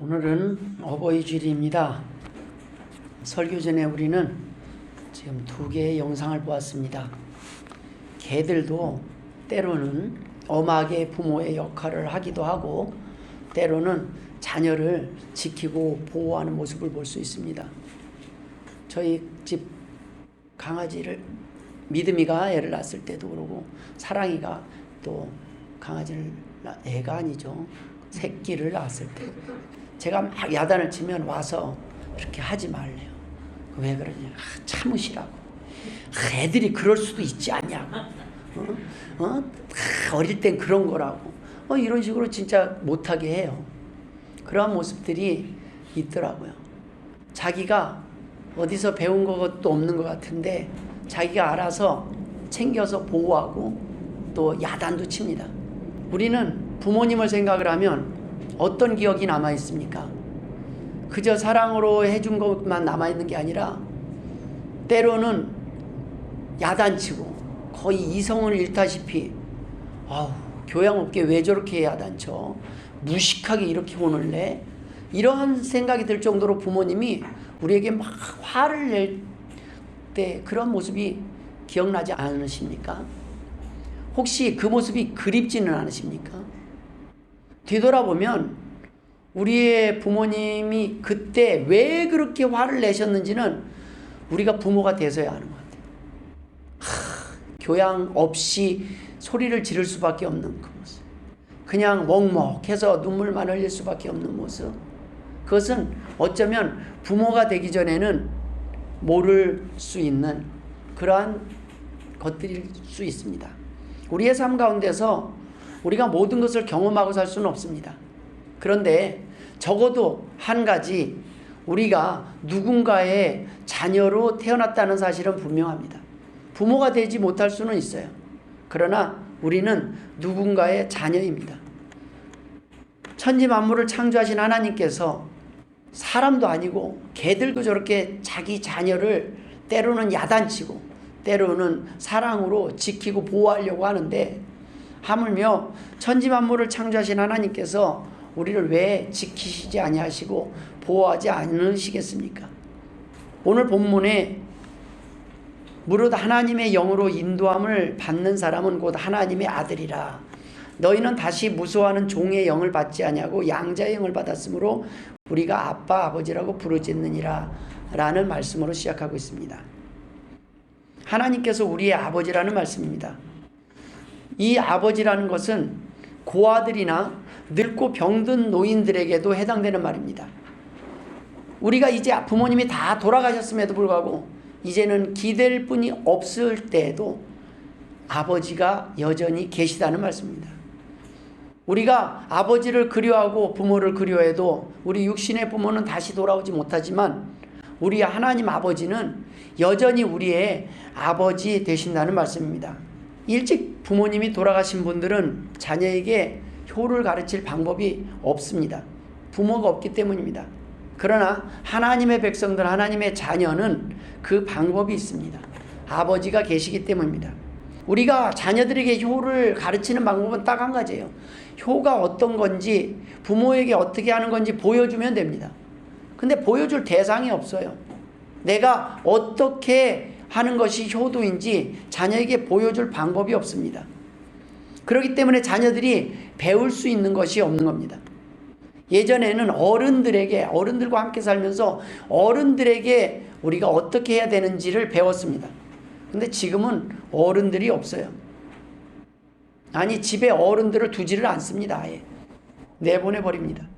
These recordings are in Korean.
오늘은 어버이 주일입니다. 설교 전에 우리는 지금 두 개의 영상을 보았습니다. 개들도 때로는 엄하게 부모의 역할을 하기도 하고 때로는 자녀를 지키고 보호하는 모습을 볼 수 있습니다. 저희 집 강아지를 믿음이가 애를 낳았을 때도 그러고 사랑이가 또 강아지를 낳- 애가 아니죠 새끼를 낳았을 때 제가 막 야단을 치면 와서 그렇게 하지 말래요. 왜 그러냐? 아, 참으시라고. 아, 애들이 그럴 수도 있지 않냐고. 어? 어? 아, 어릴 땐 그런 거라고. 어, 이런 식으로 진짜 못하게 해요. 그러한 모습들이 있더라고요. 자기가 어디서 배운 것도 없는 것 같은데 자기가 알아서 챙겨서 보호하고 또 야단도 칩니다. 우리는 부모님을 생각을 하면 어떤 기억이 남아 있습니까? 그저 사랑으로 해준 것만 남아 있는 게 아니라 때로는 야단치고 거의 이성을 잃다시피 아우 교양 없게 왜 저렇게 야단쳐 무식하게 이렇게 혼을 내 이러한 생각이 들 정도로 부모님이 우리에게 막 화를 낼 때 그런 모습이 기억나지 않으십니까? 혹시 그 모습이 그립지는 않으십니까? 뒤돌아보면 우리의 부모님이 그때 왜 그렇게 화를 내셨는지는 우리가 부모가 돼서야 아는 것 같아요. 하, 교양 없이 소리를 지를 수밖에 없는 그 모습. 그냥 먹먹해서 눈물만 흘릴 수밖에 없는 모습. 그것은 어쩌면 부모가 되기 전에는 모를 수 있는 그러한 것들일 수 있습니다. 우리의 삶 가운데서 우리가 모든 것을 경험하고 살 수는 없습니다. 그런데 적어도 한 가지 우리가 누군가의 자녀로 태어났다는 사실은 분명합니다. 부모가 되지 못할 수는 있어요. 그러나 우리는 누군가의 자녀입니다. 천지 만물을 창조하신 하나님께서 사람도 아니고 개들도 저렇게 자기 자녀를 때로는 야단치고 때로는 사랑으로 지키고 보호하려고 하는데 하물며 천지 만물을 창조하신 하나님께서 우리를 왜 지키시지 아니하시고 보호하지 않으시겠습니까? 오늘 본문에 무릇 하나님의 영으로 인도함을 받는 사람은 곧 하나님의 아들이라. 너희는 다시 무서워하는 종의 영을 받지 아니하고 양자의 영을 받았으므로 우리가 아빠 아버지라고 부르짖느니라 라는 말씀으로 시작하고 있습니다. 하나님께서 우리의 아버지라는 말씀입니다. 이 아버지라는 것은 고아들이나 늙고 병든 노인들에게도 해당되는 말입니다. 우리가 이제 부모님이 다 돌아가셨음에도 불구하고 이제는 기댈 분이 없을 때에도 아버지가 여전히 계시다는 말씀입니다. 우리가 아버지를 그리워하고 부모를 그리워해도 우리 육신의 부모는 다시 돌아오지 못하지만 우리 하나님 아버지는 여전히 우리의 아버지 되신다는 말씀입니다. 일찍 부모님이 돌아가신 분들은 자녀에게 효를 가르칠 방법이 없습니다. 부모가 없기 때문입니다. 그러나 하나님의 백성들, 하나님의 자녀는 그 방법이 있습니다. 아버지가 계시기 때문입니다. 우리가 자녀들에게 효를 가르치는 방법은 딱 한 가지예요. 효가 어떤 건지 부모에게 어떻게 하는 건지 보여주면 됩니다. 근데 보여줄 대상이 없어요. 내가 어떻게 하는 것이 효도인지 자녀에게 보여줄 방법이 없습니다. 그렇기 때문에 자녀들이 배울 수 있는 것이 없는 겁니다. 예전에는 어른들에게, 어른들과 함께 살면서 어른들에게 우리가 어떻게 해야 되는지를 배웠습니다. 근데 지금은 어른들이 없어요. 아니, 집에 어른들을 두지를 않습니다. 아예. 내보내버립니다.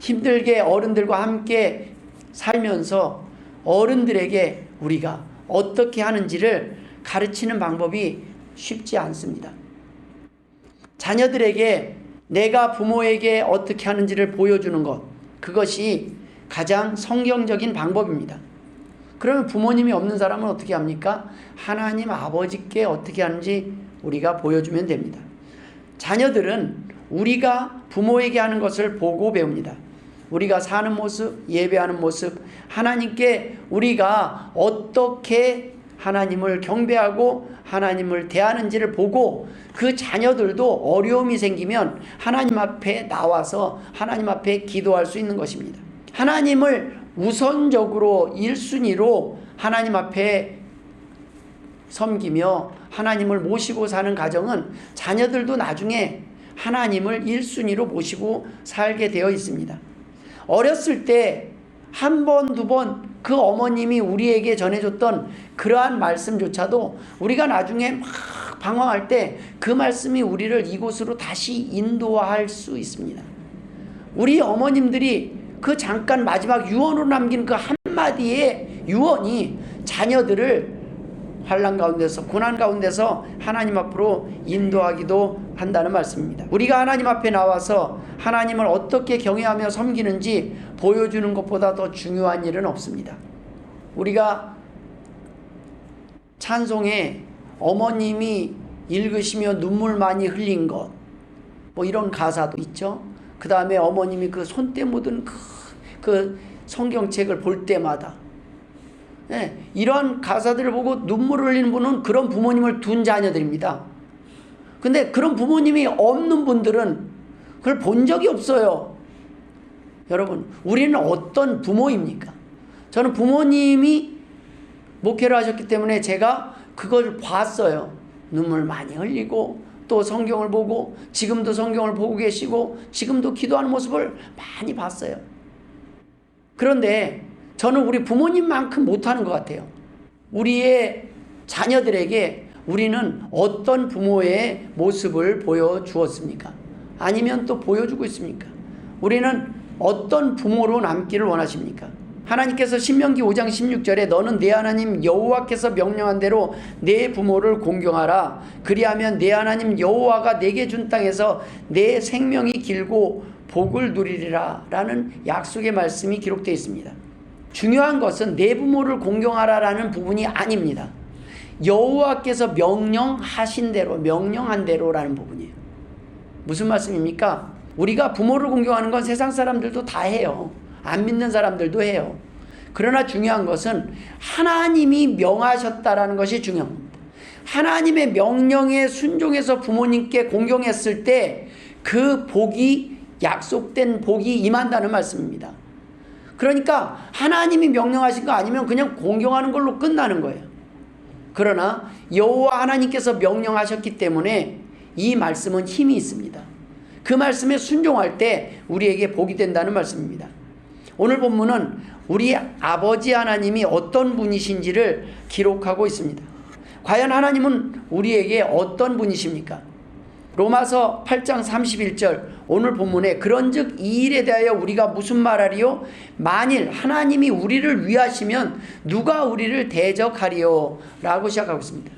힘들게 어른들과 함께 살면서 어른들에게 우리가 어떻게 하는지를 가르치는 방법이 쉽지 않습니다. 자녀들에게 내가 부모에게 어떻게 하는지를 보여주는 것, 그것이 가장 성경적인 방법입니다. 그러면 부모님이 없는 사람은 어떻게 합니까? 하나님 아버지께 어떻게 하는지 우리가 보여주면 됩니다. 자녀들은 우리가 부모에게 하는 것을 보고 배웁니다. 우리가 사는 모습, 예배하는 모습, 하나님께 우리가 어떻게 하나님을 경배하고 하나님을 대하는지를 보고 그 자녀들도 어려움이 생기면 하나님 앞에 나와서 하나님 앞에 기도할 수 있는 것입니다. 하나님을 우선적으로 1순위로 하나님 앞에 섬기며 하나님을 모시고 사는 가정은 자녀들도 나중에 하나님을 1순위로 모시고 살게 되어 있습니다. 어렸을 때 한 번, 두 번 그 어머님이 우리에게 전해줬던 그러한 말씀조차도 우리가 나중에 막 방황할 때 그 말씀이 우리를 이곳으로 다시 인도할 수 있습니다. 우리 어머님들이 그 잠깐 마지막 유언으로 남긴 그 한마디의 유언이 자녀들을 환란 가운데서 고난 가운데서 하나님 앞으로 인도하기도 한다는 말씀입니다. 우리가 하나님 앞에 나와서 하나님을 어떻게 경외하며 섬기는지 보여주는 것보다 더 중요한 일은 없습니다. 우리가 찬송에 어머님이 읽으시며 눈물 많이 흘린 것, 뭐 이런 가사도 있죠. 그 다음에 어머님이 그 손때 묻은 그, 그 성경책을 볼 때마다 예, 이러한 가사들을 보고 눈물을 흘리는 분은 그런 부모님을 둔 자녀들입니다. 근데 그런 부모님이 없는 분들은 그걸 본 적이 없어요. 여러분, 우리는 어떤 부모입니까? 저는 부모님이 목회를 하셨기 때문에 제가 그걸 봤어요. 눈물 많이 흘리고 또 성경을 보고 지금도 성경을 보고 계시고 지금도 기도하는 모습을 많이 봤어요. 그런데 저는 우리 부모님만큼 못하는 것 같아요. 우리의 자녀들에게 우리는 어떤 부모의 모습을 보여주었습니까? 아니면 또 보여주고 있습니까? 우리는 어떤 부모로 남기를 원하십니까? 하나님께서 신명기 5장 16절에 너는 내 하나님 여호와께서 명령한 대로 내 부모를 공경하라 그리하면 내 하나님 여호와가 내게 준 땅에서 내 생명이 길고 복을 누리리라라는 약속의 말씀이 기록되어 있습니다. 중요한 것은 내 부모를 공경하라라는 부분이 아닙니다. 여호와께서 명령하신 대로 명령한 대로라는 부분이에요. 무슨 말씀입니까? 우리가 부모를 공경하는 건 세상 사람들도 다 해요. 안 믿는 사람들도 해요. 그러나 중요한 것은 하나님이 명하셨다라는 것이 중요합니다. 하나님의 명령에 순종해서 부모님께 공경했을 때 그 복이 약속된 복이 임한다는 말씀입니다. 그러니까 하나님이 명령하신 거 아니면 그냥 공경하는 걸로 끝나는 거예요. 그러나 여호와 하나님께서 명령하셨기 때문에 이 말씀은 힘이 있습니다. 그 말씀에 순종할 때 우리에게 복이 된다는 말씀입니다. 오늘 본문은 우리 아버지 하나님이 어떤 분이신지를 기록하고 있습니다. 과연 하나님은 우리에게 어떤 분이십니까? 로마서 8장 31절 오늘 본문에 그런즉 이 일에 대하여 우리가 무슨 말하리요 만일 하나님이 우리를 위하시면 누가 우리를 대적하리요 라고 시작하고 있습니다.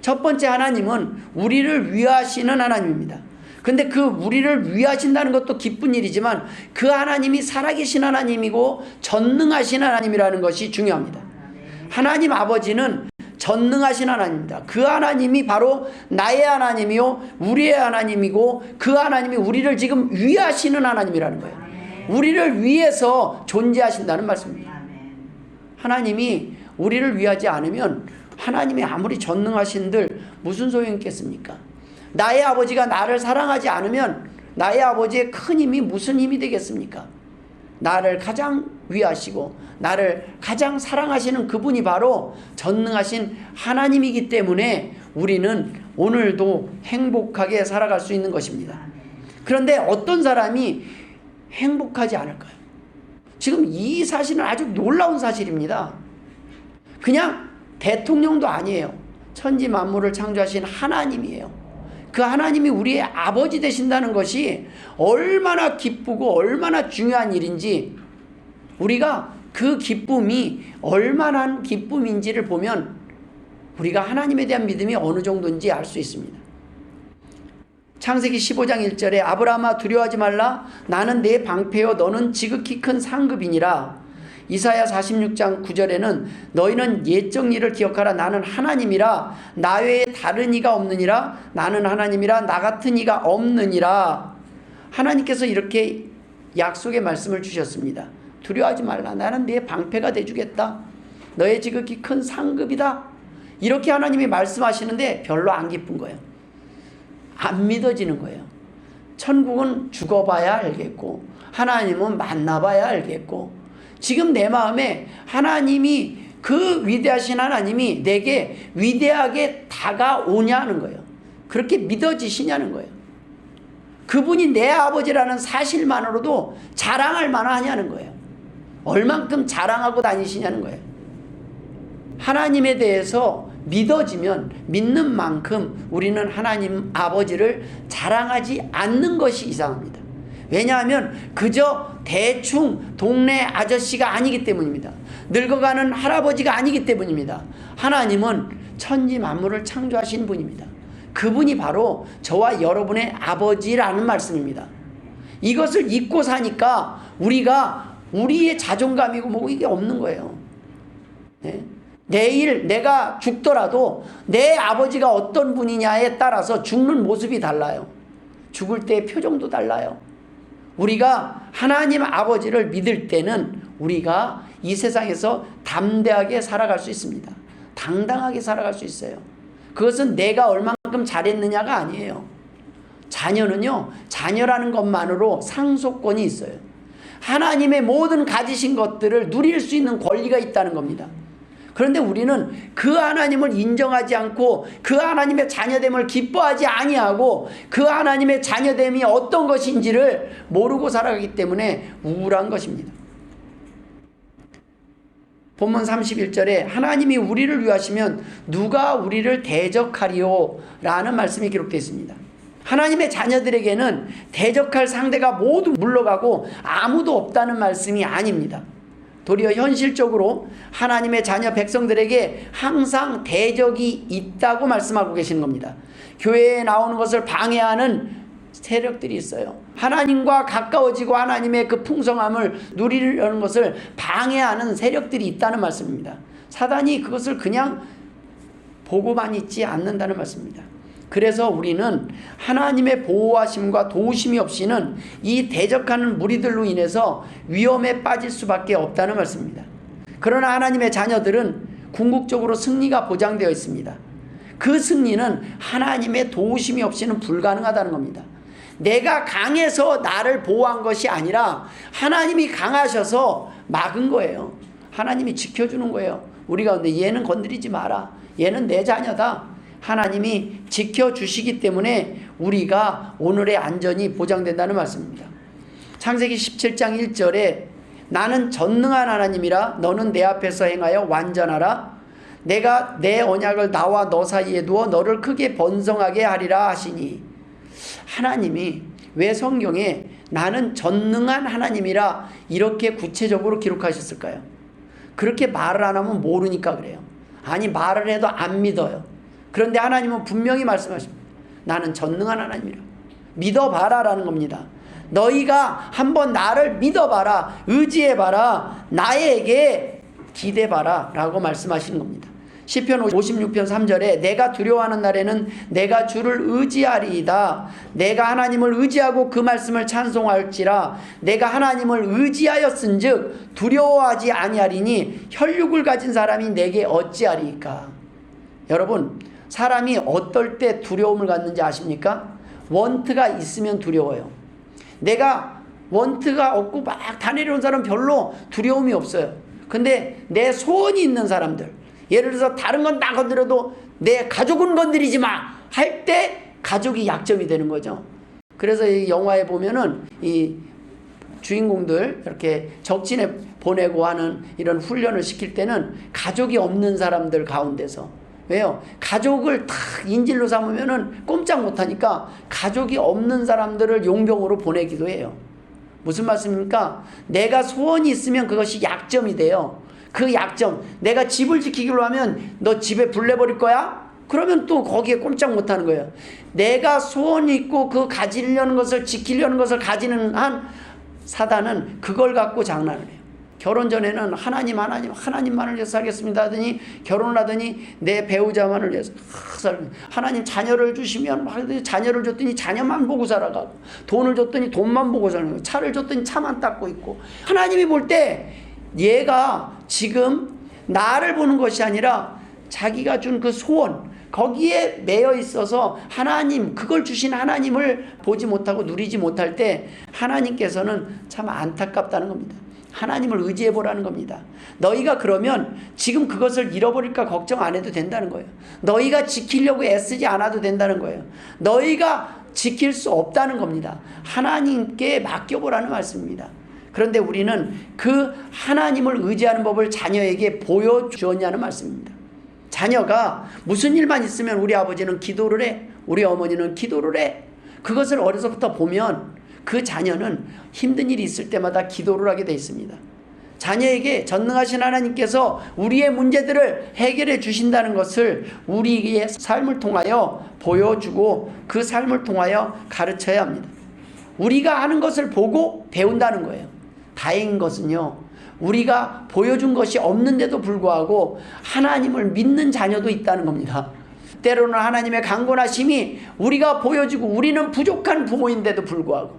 첫 번째 하나님은 우리를 위하시는 하나님입니다. 근데 그 우리를 위하신다는 것도 기쁜 일이지만 그 하나님이 살아계신 하나님이고 전능하신 하나님이라는 것이 중요합니다. 하나님 아버지는 전능하신 하나님입니다. 그 하나님이 바로 나의 하나님이요, 우리의 하나님이고, 그 하나님이 우리를 지금 위하시는 하나님이라는 거예요. 우리를 위해서 존재하신다는 말씀입니다. 하나님이 우리를 위하지 않으면 하나님이 아무리 전능하신들 무슨 소용이 있겠습니까? 나의 아버지가 나를 사랑하지 않으면 나의 아버지의 큰 힘이 무슨 힘이 되겠습니까? 나를 가장 위하시고 나를 가장 사랑하시는 그분이 바로 전능하신 하나님이기 때문에 우리는 오늘도 행복하게 살아갈 수 있는 것입니다. 그런데 어떤 사람이 행복하지 않을까요? 지금 이 사실은 아주 놀라운 사실입니다. 그냥 대통령도 아니에요. 천지 만물을 창조하신 하나님이에요. 그 하나님이 우리의 아버지 되신다는 것이 얼마나 기쁘고 얼마나 중요한 일인지 우리가 그 기쁨이 얼마나 기쁨인지를 보면 우리가 하나님에 대한 믿음이 어느 정도인지 알 수 있습니다. 창세기 15장 1절에 아브라함아 두려워하지 말라. 나는 내 방패요. 너는 지극히 큰 상급이니라 이사야 46장 9절에는 너희는 옛적 일을 기억하라 나는 하나님이라 나 외에 다른 이가 없느니라 나는 하나님이라 나 같은 이가 없느니라 하나님께서 이렇게 약속의 말씀을 주셨습니다. 두려워하지 말라 나는 네 방패가 돼 주겠다. 너의 지극히 큰 상급이다. 이렇게 하나님이 말씀하시는데 별로 안 기쁜 거예요. 안 믿어지는 거예요. 천국은 죽어봐야 알겠고, 하나님은 만나봐야 알겠고, 지금 내 마음에 하나님이 그 위대하신 하나님이 내게 위대하게 다가오냐는 거예요. 그렇게 믿어지시냐는 거예요. 그분이 내 아버지라는 사실만으로도 자랑할 만하냐는 거예요. 얼만큼 자랑하고 다니시냐는 거예요. 하나님에 대해서 믿어지면 믿는 만큼 우리는 하나님 아버지를 자랑하지 않는 것이 이상합니다. 왜냐하면 그저 대충 동네 아저씨가 아니기 때문입니다. 늙어가는 할아버지가 아니기 때문입니다. 하나님은 천지 만물을 창조하신 분입니다. 그분이 바로 저와 여러분의 아버지라는 말씀입니다. 이것을 잊고 사니까 우리가 우리의 자존감이고 뭐 이게 없는 거예요. 네? 내일 내가 죽더라도 내 아버지가 어떤 분이냐에 따라서 죽는 모습이 달라요. 죽을 때의 표정도 달라요. 우리가 하나님 아버지를 믿을 때는 우리가 이 세상에서 담대하게 살아갈 수 있습니다. 당당하게 살아갈 수 있어요. 그것은 내가 얼만큼 잘했느냐가 아니에요. 자녀는요, 자녀라는 것만으로 상속권이 있어요. 하나님의 모든 가지신 것들을 누릴 수 있는 권리가 있다는 겁니다. 그런데 우리는 그 하나님을 인정하지 않고 그 하나님의 자녀됨을 기뻐하지 아니하고 그 하나님의 자녀됨이 어떤 것인지를 모르고 살아가기 때문에 우울한 것입니다. 본문 31절에 하나님이 우리를 위하시면 누가 우리를 대적하리요? 라는 말씀이 기록되어 있습니다. 하나님의 자녀들에게는 대적할 상대가 모두 물러가고 아무도 없다는 말씀이 아닙니다. 도리어 현실적으로 하나님의 자녀 백성들에게 항상 대적이 있다고 말씀하고 계시는 겁니다. 교회에 나오는 것을 방해하는 세력들이 있어요. 하나님과 가까워지고 하나님의 그 풍성함을 누리려는 것을 방해하는 세력들이 있다는 말씀입니다. 사단이 그것을 그냥 보고만 있지 않는다는 말씀입니다. 그래서 우리는 하나님의 보호하심과 도우심이 없이는 이 대적하는 무리들로 인해서 위험에 빠질 수밖에 없다는 말씀입니다. 그러나 하나님의 자녀들은 궁극적으로 승리가 보장되어 있습니다. 그 승리는 하나님의 도우심이 없이는 불가능하다는 겁니다. 내가 강해서 나를 보호한 것이 아니라 하나님이 강하셔서 막은 거예요. 하나님이 지켜주는 거예요. 우리가 근데 얘는 건드리지 마라. 얘는 내 자녀다. 하나님이 지켜주시기 때문에 우리가 오늘의 안전이 보장된다는 말씀입니다. 창세기 17장 1절에 나는 전능한 하나님이라 너는 내 앞에서 행하여 완전하라. 내가 내 언약을 나와 너 사이에 두어 너를 크게 번성하게 하리라 하시니 하나님이 왜 성경에 나는 전능한 하나님이라 이렇게 구체적으로 기록하셨을까요? 그렇게 말을 안 하면 모르니까 그래요. 아니 말을 해도 안 믿어요. 그런데 하나님은 분명히 말씀하십니다. 나는 전능한 하나님이라. 믿어봐라 라는 겁니다. 너희가 한번 나를 믿어봐라. 의지해봐라. 나에게 기대봐라. 라고 말씀하시는 겁니다. 시편 56편 3절에 내가 두려워하는 날에는 내가 주를 의지하리이다. 내가 하나님을 의지하고 그 말씀을 찬송할지라 내가 하나님을 의지하였은즉 두려워하지 아니하리니 혈육을 가진 사람이 내게 어찌하리이까. 여러분 사람이 어떨 때 두려움을 갖는지 아십니까? 원트가 있으면 두려워요. 내가 원트가 없고 막 다 내려온 사람 별로 두려움이 없어요. 근데 내 소원이 있는 사람들, 예를 들어서 다른 건 다 건드려도 내 가족은 건드리지 마! 할 때 가족이 약점이 되는 거죠. 그래서 이 영화에 보면은 이 주인공들 이렇게 적진에 보내고 하는 이런 훈련을 시킬 때는 가족이 없는 사람들 가운데서 왜요? 가족을 탁 인질로 삼으면은 꼼짝 못하니까 가족이 없는 사람들을 용병으로 보내기도 해요. 무슨 말씀입니까? 내가 소원이 있으면 그것이 약점이 돼요. 그 약점, 내가 집을 지키기로 하면 너 집에 불 내버릴 거야? 그러면 또 거기에 꼼짝 못 하는 거예요. 내가 소원이 있고 그 가지려는 것을 지키려는 것을 가지는 한 사단은 그걸 갖고 장난을 해요. 결혼 전에는 하나님 하나님 하나님만을 위해서 살겠습니다 하더니 결혼을 하더니 내 배우자만을 위해서 하나님 자녀를 주시면 자녀를 줬더니 자녀만 보고 살아가고 돈을 줬더니 돈만 보고 사는 거예요 차를 줬더니 차만 닦고 있고 하나님이 볼 때 얘가 지금 나를 보는 것이 아니라 자기가 준 그 소원 거기에 매여 있어서 하나님 그걸 주신 하나님을 보지 못하고 누리지 못할 때 하나님께서는 참 안타깝다는 겁니다. 하나님을 의지해 보라는 겁니다. 너희가 그러면 지금 그것을 잃어버릴까 걱정 안 해도 된다는 거예요. 너희가 지키려고 애쓰지 않아도 된다는 거예요. 너희가 지킬 수 없다는 겁니다. 하나님께 맡겨보라는 말씀입니다. 그런데 우리는 그 하나님을 의지하는 법을 자녀에게 보여주었냐는 말씀입니다. 자녀가 무슨 일만 있으면 우리 아버지는 기도를 해. 우리 어머니는 기도를 해. 그것을 어려서부터 보면 그 자녀는 힘든 일이 있을 때마다 기도를 하게 돼 있습니다. 자녀에게 전능하신 하나님께서 우리의 문제들을 해결해 주신다는 것을 우리의 삶을 통하여 보여주고 그 삶을 통하여 가르쳐야 합니다. 우리가 하는 것을 보고 배운다는 거예요. 다행인 것은요. 우리가 보여준 것이 없는데도 불구하고 하나님을 믿는 자녀도 있다는 겁니다. 때로는 하나님의 강권하심이 우리가 보여주고 우리는 부족한 부모인데도 불구하고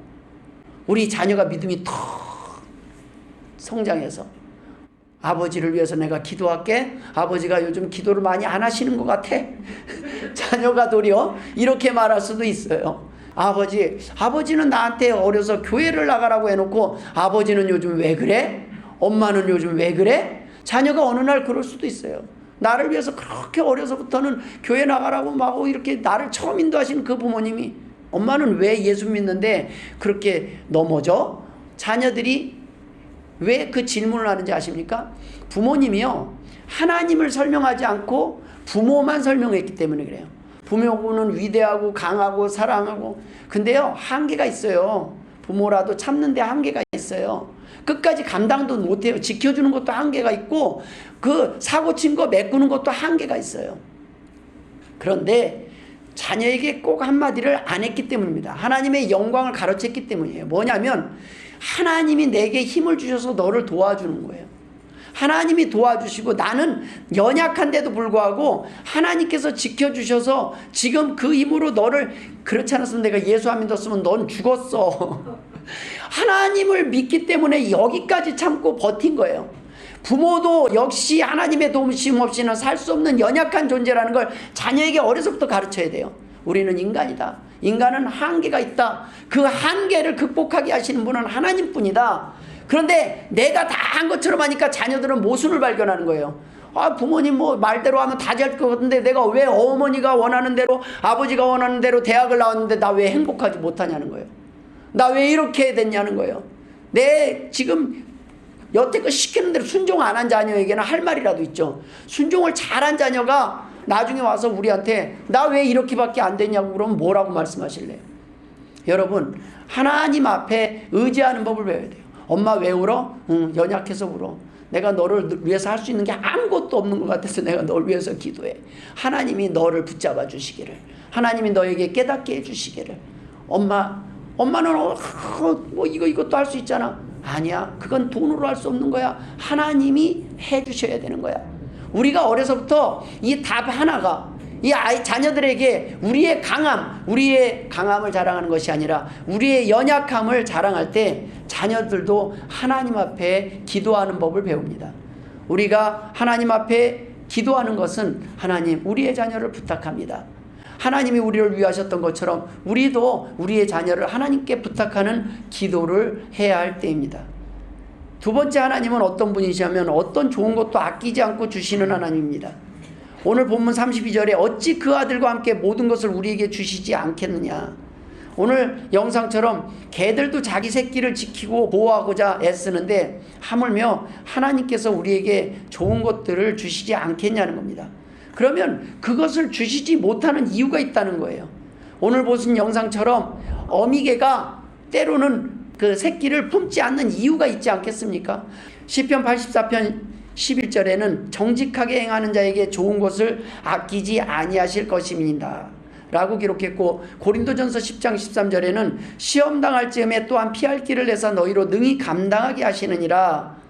우리 자녀가 믿음이 더 성장해서 아버지를 위해서 내가 기도할게. 아버지가 요즘 기도를 많이 안 하시는 것 같아. 자녀가 도리어 이렇게 말할 수도 있어요. 아버지, 아버지는 나한테 어려서 교회를 나가라고 해놓고 아버지는 요즘 왜 그래? 엄마는 요즘 왜 그래? 자녀가 어느 날 그럴 수도 있어요. 나를 위해서 그렇게 어려서부터는 교회 나가라고 막 이렇게 나를 처음 인도하신 그 부모님이 엄마는 왜 예수 믿는데 그렇게 넘어져? 자녀들이 왜 그 질문을 하는지 아십니까? 부모님이요. 하나님을 설명하지 않고 부모만 설명했기 때문에 그래요. 부모는 위대하고 강하고 사랑하고 근데요. 한계가 있어요. 부모라도 참는데 한계가 있어요. 끝까지 감당도 못해요. 지켜주는 것도 한계가 있고 그 사고 친 거 메꾸는 것도 한계가 있어요. 그런데 자녀에게 꼭 한마디를 안 했기 때문입니다. 하나님의 영광을 가로챘기 때문이에요. 뭐냐면 하나님이 내게 힘을 주셔서 너를 도와주는 거예요. 하나님이 도와주시고 나는 연약한데도 불구하고 하나님께서 지켜주셔서 지금 그 힘으로 너를 그렇지 않았으면 내가 예수 안 믿었으면 넌 죽었어. 하나님을 믿기 때문에 여기까지 참고 버틴 거예요. 부모도 역시 하나님의 도우심 없이는 살 수 없는 연약한 존재라는 걸 자녀에게 어려서부터 가르쳐야 돼요. 우리는 인간이다. 인간은 한계가 있다. 그 한계를 극복하게 하시는 분은 하나님뿐이다. 그런데 내가 다 한 것처럼 하니까 자녀들은 모순을 발견하는 거예요. 아, 부모님 뭐 말대로 하면 다 될 것 같은데 내가 왜 어머니가 원하는 대로 아버지가 원하는 대로 대학을 나왔는데 나 왜 행복하지 못하냐는 거예요. 나 왜 이렇게 됐냐는 거예요. 내 지금 여태껏 시키는 대로 순종 안 한 자녀에게는 할 말이라도 있죠. 순종을 잘한 자녀가 나중에 와서 우리한테 나 왜 이렇게밖에 안 됐냐고 그러면 뭐라고 말씀하실래요? 여러분 하나님 앞에 의지하는 법을 배워야 돼요. 엄마 왜 울어? 응, 연약해서 울어. 내가 너를 위해서 할 수 있는 게 아무것도 없는 것 같아서 내가 널 위해서 기도해. 하나님이 너를 붙잡아 주시기를. 하나님이 너에게 깨닫게 해 주시기를. 엄마, 엄마는 어, 뭐 이거 이것도 할 수 있잖아. 아니야. 그건 돈으로 할 수 없는 거야. 하나님이 해 주셔야 되는 거야. 우리가 어려서부터 이 답 하나가 이 아이 자녀들에게 우리의 강함, 우리의 강함을 자랑하는 것이 아니라 우리의 연약함을 자랑할 때 자녀들도 하나님 앞에 기도하는 법을 배웁니다. 우리가 하나님 앞에 기도하는 것은 하나님 우리의 자녀를 부탁합니다. 하나님이 우리를 위하셨던 것처럼 우리도 우리의 자녀를 하나님께 부탁하는 기도를 해야 할 때입니다. 두 번째 하나님은 어떤 분이시냐면 어떤 좋은 것도 아끼지 않고 주시는 하나님입니다. 오늘 본문 32절에 어찌 그 아들과 함께 모든 것을 우리에게 주시지 않겠느냐. 오늘 영상처럼 개들도 자기 새끼를 지키고 보호하고자 애쓰는데 하물며 하나님께서 우리에게 좋은 것들을 주시지 않겠냐는 겁니다. 그러면 그것을 주시지 못하는 이유가 있다는 거예요. 오늘 보신 영상처럼 어미개가 때로는 그 새끼를 품지 않는 이유가 있지 않겠습니까? 시편 84편 11절에는 정직하게 행하는 자에게 좋은 것을 아끼지 아니하실 것입니다. 라고 기록했고 고린도전서 10장 13절에는 시험 당할 즈음에 또한 피할 길을 내서 너희로 능히 감당하게 하시느니라.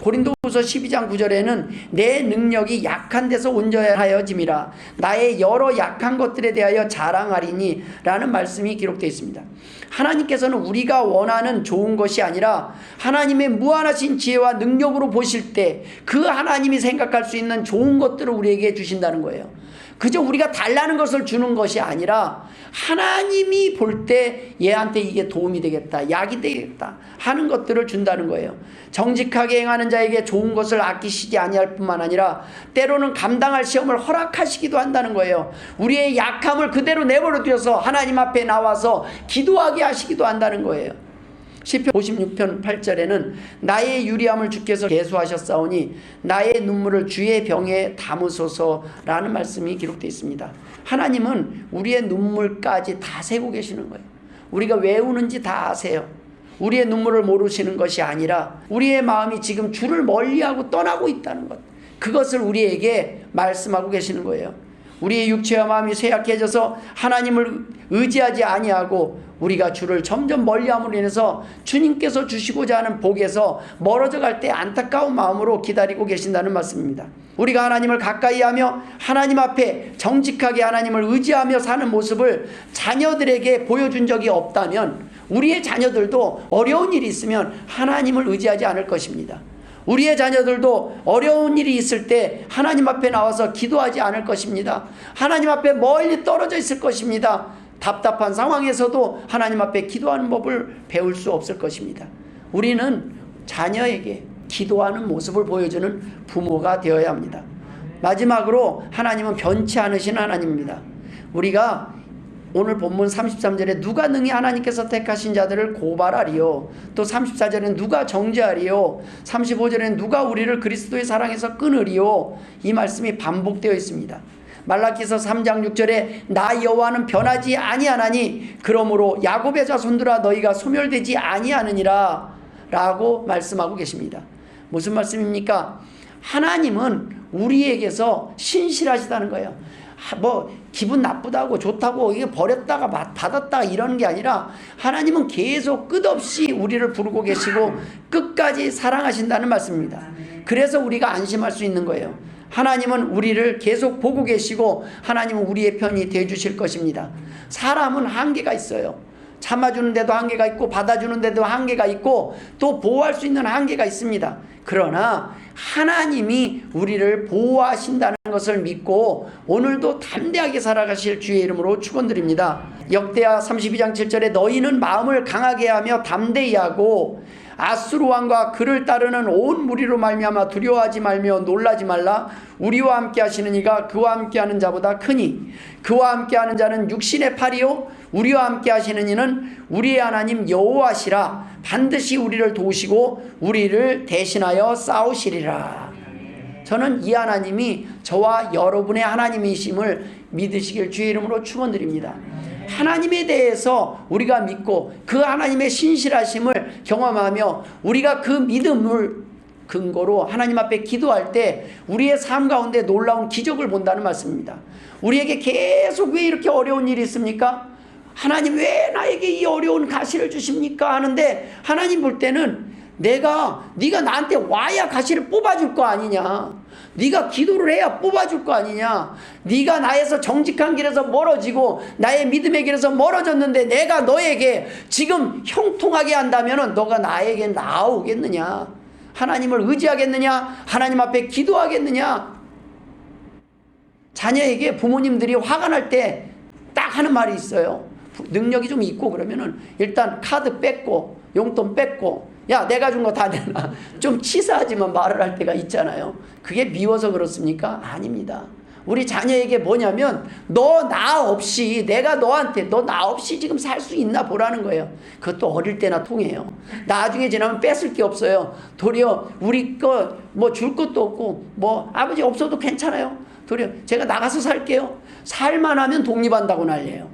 고린도후서 12장 9절에는 내 능력이 약한 데서 온전하여짐이라 나의 여러 약한 것들에 대하여 자랑하리니 라는 말씀이 기록되어 있습니다. 하나님께서는 우리가 원하는 좋은 것이 아니라 하나님의 무한하신 지혜와 능력으로 보실 때 그 하나님이 생각할 수 있는 좋은 것들을 우리에게 주신다는 거예요. 그저 우리가 달라는 것을 주는 것이 아니라 하나님이 볼 때 얘한테 이게 도움이 되겠다, 약이 되겠다 하는 것들을 준다는 거예요. 정직하게 행하는 자에게 좋은 것을 아끼시지 아니할 뿐만 아니라 때로는 감당할 시험을 허락하시기도 한다는 거예요. 우리의 약함을 그대로 내버려 두어서 하나님 앞에 나와서 기도하게 하시기도 한다는 거예요. 시편 56편 8절에는 나의 유리함을 주께서 계수하셨사오니 나의 눈물을 주의 병에 담으소서라는 말씀이 기록되어 있습니다. 하나님은 우리의 눈물까지 다 세고 계시는 거예요. 우리가 왜 우는지 다 아세요. 우리의 눈물을 모르시는 것이 아니라 우리의 마음이 지금 주를 멀리하고 떠나고 있다는 것. 그것을 우리에게 말씀하고 계시는 거예요. 우리의 육체와 마음이 쇠약해져서 하나님을 의지하지 아니하고 우리가 주를 점점 멀리함으로 인해서 주님께서 주시고자 하는 복에서 멀어져 갈 때 안타까운 마음으로 기다리고 계신다는 말씀입니다. 우리가 하나님을 가까이 하며 하나님 앞에 정직하게 하나님을 의지하며 사는 모습을 자녀들에게 보여준 적이 없다면 우리의 자녀들도 어려운 일이 있으면 하나님을 의지하지 않을 것입니다. 우리의 자녀들도 어려운 일이 있을 때 하나님 앞에 나와서 기도하지 않을 것입니다. 하나님 앞에 멀리 떨어져 있을 것입니다. 답답한 상황에서도 하나님 앞에 기도하는 법을 배울 수 없을 것입니다. 우리는 자녀에게 기도하는 모습을 보여주는 부모가 되어야 합니다. 마지막으로 하나님은 변치 않으신 하나님입니다. 우리가 오늘 본문 33절에 누가 능히 하나님께서 택하신 자들을 고발하리요. 또 34절에 누가 정죄하리요. 35절에 누가 우리를 그리스도의 사랑에서 끊으리요. 이 말씀이 반복되어 있습니다. 말라기서 3장 6절에 나 여호와는 변하지 아니하나니 그러므로 야곱의 자손들아 너희가 소멸되지 아니하느니라 라고 말씀하고 계십니다. 무슨 말씀입니까? 하나님은 우리에게서 신실하시다는 거예요. 뭐 기분 나쁘다고 좋다고 이게 버렸다가 받았다 이러는 게 아니라 하나님은 계속 끝없이 우리를 부르고 계시고 끝까지 사랑하신다는 말씀입니다. 그래서 우리가 안심할 수 있는 거예요. 하나님은 우리를 계속 보고 계시고 하나님은 우리의 편이 돼 주실 것입니다. 사람은 한계가 있어요. 참아주는 데도 한계가 있고 받아주는 데도 한계가 있고 또 보호할 수 있는 한계가 있습니다. 그러나 하나님이 우리를 보호하신다는 것을 믿고 오늘도 담대하게 살아가실 주의 이름으로 축원드립니다. 역대하 32장 7절에 너희는 마음을 강하게 하며 담대히 하고 아수르 왕과 그를 따르는 온 무리로 말미암아 두려워하지 말며 놀라지 말라. 우리와 함께 하시는 이가 그와 함께 하는 자보다 크니 그와 함께 하는 자는 육신의 팔이요 우리와 함께 하시는 이는 우리의 하나님 여호와시라. 반드시 우리를 도우시고 우리를 대신하여 싸우시리라 저는 이 하나님이 저와 여러분의 하나님이심을 믿으시길 주의 이름으로 축원드립니다. 하나님에 대해서 우리가 믿고 그 하나님의 신실하심을 경험하며 우리가 그 믿음을 근거로 하나님 앞에 기도할 때 우리의 삶 가운데 놀라운 기적을 본다는 말씀입니다. 우리에게 계속 왜 이렇게 어려운 일이 있습니까? 하나님 왜 나에게 이 어려운 가시를 주십니까? 하는데 하나님 볼 때는 내가 네가 나한테 와야 가시를 뽑아줄 거 아니냐. 네가 기도를 해야 뽑아줄 거 아니냐. 네가 나에서 정직한 길에서 멀어지고 나의 믿음의 길에서 멀어졌는데 내가 너에게 지금 형통하게 한다면은 너가 나에게 나오겠느냐. 하나님을 의지하겠느냐. 하나님 앞에 기도하겠느냐. 자녀에게 부모님들이 화가 날 때 딱 하는 말이 있어요. 능력이 좀 있고 그러면은 일단 카드 뺏고 용돈 뺏고 야 내가 준 거 다 내놔. 좀 치사하지만 말을 할 때가 있잖아요. 그게 미워서 그렇습니까? 아닙니다. 우리 자녀에게 뭐냐면 너 나 없이 내가 너한테 너 나 없이 지금 살 수 있나 보라는 거예요. 그것도 어릴 때나 통해요. 나중에 지나면 뺏을 게 없어요. 도리어 우리 거 뭐 줄 것도 없고 뭐 아버지 없어도 괜찮아요. 도리어 제가 나가서 살게요. 살만 하면 독립한다고 난리예요.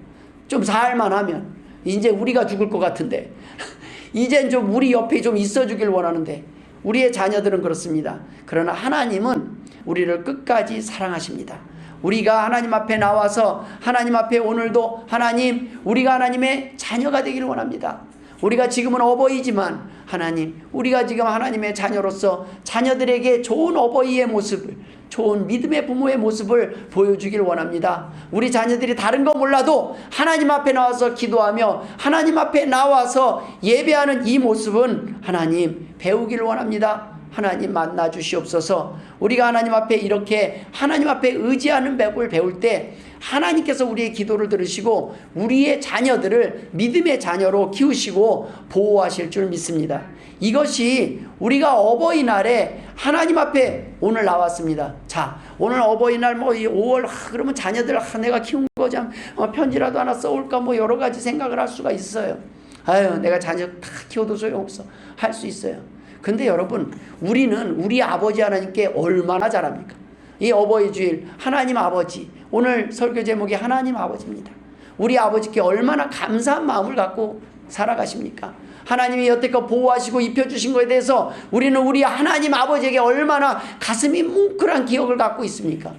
좀 살만 하면. 이제 우리가 죽을 것 같은데 이젠 좀 우리 옆에 좀 있어 주길 원하는데 우리의 자녀들은 그렇습니다. 그러나 하나님은 우리를 끝까지 사랑하십니다. 우리가 하나님 앞에 나와서 하나님 앞에 오늘도 하나님 우리가 하나님의 자녀가 되기를 원합니다. 우리가 지금은 어버이지만 하나님, 우리가 지금 하나님의 자녀로서 자녀들에게 좋은 어버이의 모습을, 좋은 믿음의 부모의 모습을 보여주길 원합니다. 우리 자녀들이 다른 거 몰라도 하나님 앞에 나와서 기도하며 하나님 앞에 나와서 예배하는 이 모습은 하나님 배우길 원합니다. 하나님 만나 주시옵소서. 우리가 하나님 앞에 이렇게 하나님 앞에 의지하는 배을 배울 때 하나님께서 우리의 기도를 들으시고 우리의 자녀들을 믿음의 자녀로 키우시고 보호하실 줄 믿습니다. 이것이 우리가 어버이날에 하나님 앞에 오늘 나왔습니다. 자, 오늘 어버이날 뭐 5월 하, 그러면 자녀들 하, 내가 키운 거참 어, 편지라도 하나 써올까 뭐 여러 가지 생각을 할 수가 있어요. 아유, 내가 자녀 다 키워도 소용없어. 할 수 있어요. 근데 여러분, 우리는 우리 아버지 하나님께 얼마나 잘합니까? 이 어버이 주일, 하나님 아버지. 오늘 설교 제목이 하나님 아버지입니다. 우리 아버지께 얼마나 감사한 마음을 갖고 살아가십니까? 하나님이 여태껏 보호하시고 입혀주신 것에 대해서 우리는 우리 하나님 아버지에게 얼마나 가슴이 뭉클한 기억을 갖고 있습니까?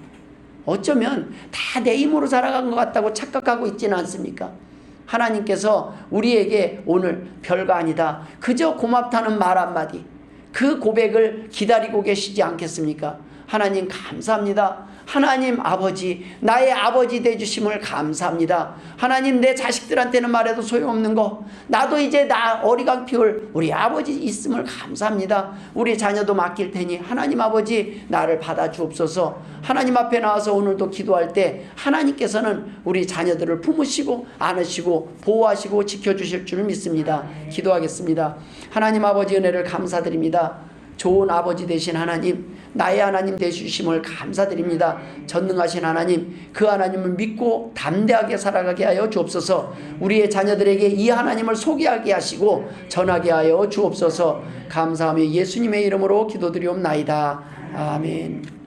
어쩌면 다 내 힘으로 살아간 것 같다고 착각하고 있지는 않습니까? 하나님께서 우리에게 오늘 별거 아니다. 그저 고맙다는 말 한마디. 그 고백을 기다리고 계시지 않겠습니까? 하나님 감사합니다. 하나님 아버지, 나의 아버지 되주심을 감사합니다. 하나님 내 자식들한테는 말해도 소용없는 거, 나도 이제 나 어리광 피울 우리 아버지 있음을 감사합니다. 우리 자녀도 맡길 테니 하나님 아버지 나를 받아 주옵소서. 하나님 앞에 나와서 오늘도 기도할 때 하나님께서는 우리 자녀들을 품으시고 안으시고 보호하시고 지켜주실 줄 믿습니다. 기도하겠습니다. 하나님 아버지 은혜를 감사드립니다. 좋은 아버지 되신 하나님, 나의 하나님 되주심을 감사드립니다. 전능하신 하나님, 그 하나님을 믿고 담대하게 살아가게 하여 주옵소서. 우리의 자녀들에게 이 하나님을 소개하게 하시고 전하게 하여 주옵소서. 감사하며 예수님의 이름으로 기도드리옵나이다. 아멘.